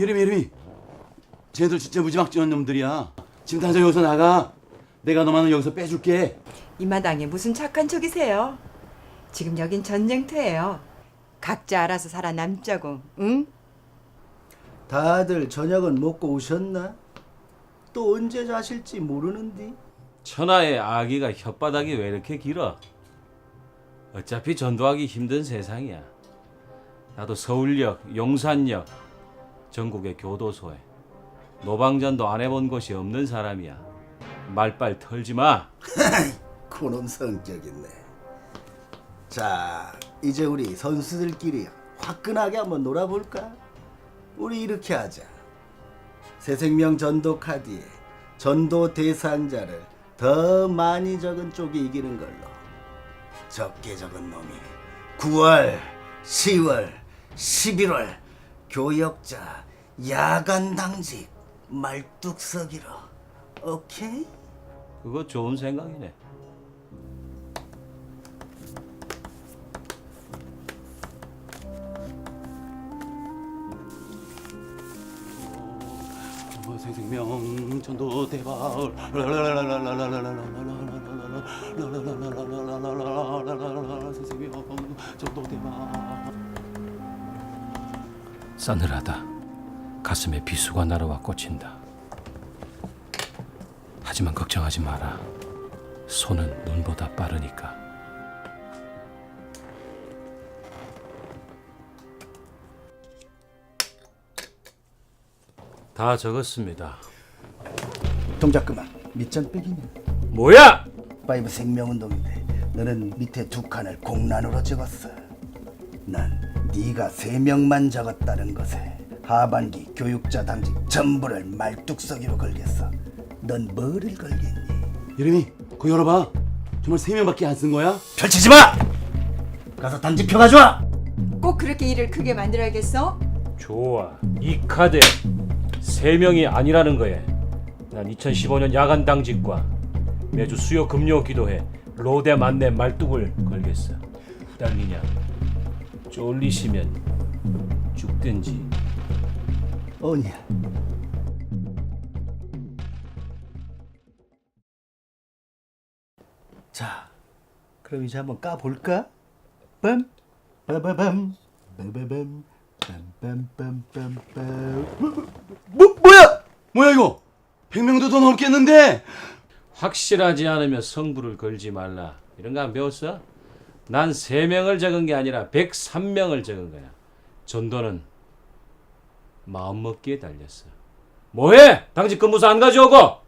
예림이 예림이 쟤들 진짜 무지막지한 놈들이야 지금 당장 여기서 나가 내가 너만은 여기서 빼줄게 이 마당에 무슨 착한 척이세요? 지금 여긴 전쟁터예요. 각자 알아서 살아남자고, 응? 다들 저녁은 먹고 오셨나? 또 언제 자실지 모르는디. 천하의 아기가 혓바닥이 왜 이렇게 길어? 어차피 전도하기 힘든 세상이야. 나도 서울역, 용산역, 전국의 교도소에 노방전도 안 해본 곳이 없는 사람이야. 말빨 털지 마. 그놈 성격 있네. 자, 이제 우리 선수들끼리 화끈하게 한번 놀아볼까? 우리 이렇게 하자. 새생명 전도 카드에 전도 대상자를 더 많이 적은 쪽이 이기는 걸로. 적게 적은 놈이 9월, 10월, 11월 교역자 야간 당직 말뚝서기로. 오케이? 그거 좋은 생각이네. 어, 생생명 전도 대박 생생명 전도 대박 싸늘하다. 가슴에 비수가 날아와 꽂힌다. 하지만 걱정하지 마라. 손은 눈보다 빠르니까. 다 적었습니다. 동작 그만. 밑장 빼기는. 뭐야? 파이브 생명운동인데 너는 밑에 두 칸을 공란으로 적었어. 난 네가 세 명만 적었다는 것에 하반기 교육자 당직 전부를 말뚝서기로 걸겠어. 넌 뭐를 걸겠니? 예림이 그거 열어봐 정말 세 명밖에 안 쓴 거야? 펼치지 마! 가서 단지표 가져와! 꼭 그렇게 일을 크게 만들어야겠어? 좋아. 이 카드 세 명이 아니라는 거에 난 2015년 야간 당직과 매주 수요 금요 기도회 로데 만내 말뚝을 걸겠어. 후달리냐? 쫄리시면 죽든지. 오냐? 자, 그럼 이제 한번 까볼까? 빰, 빠바밤, 빠바밤, 빰빰빰빰빰. 뭐 뭐야? 뭐야 이거 100명도 더 넘겠는데 확실하지 않으면 성부를 걸지 말라. 이런 거 안 배웠어? 난 세명을 적은 게 아니라 103명을 적은 거야. 전도는 마음먹기에 달렸어. 뭐해? 당직 근무서 안 가져오고?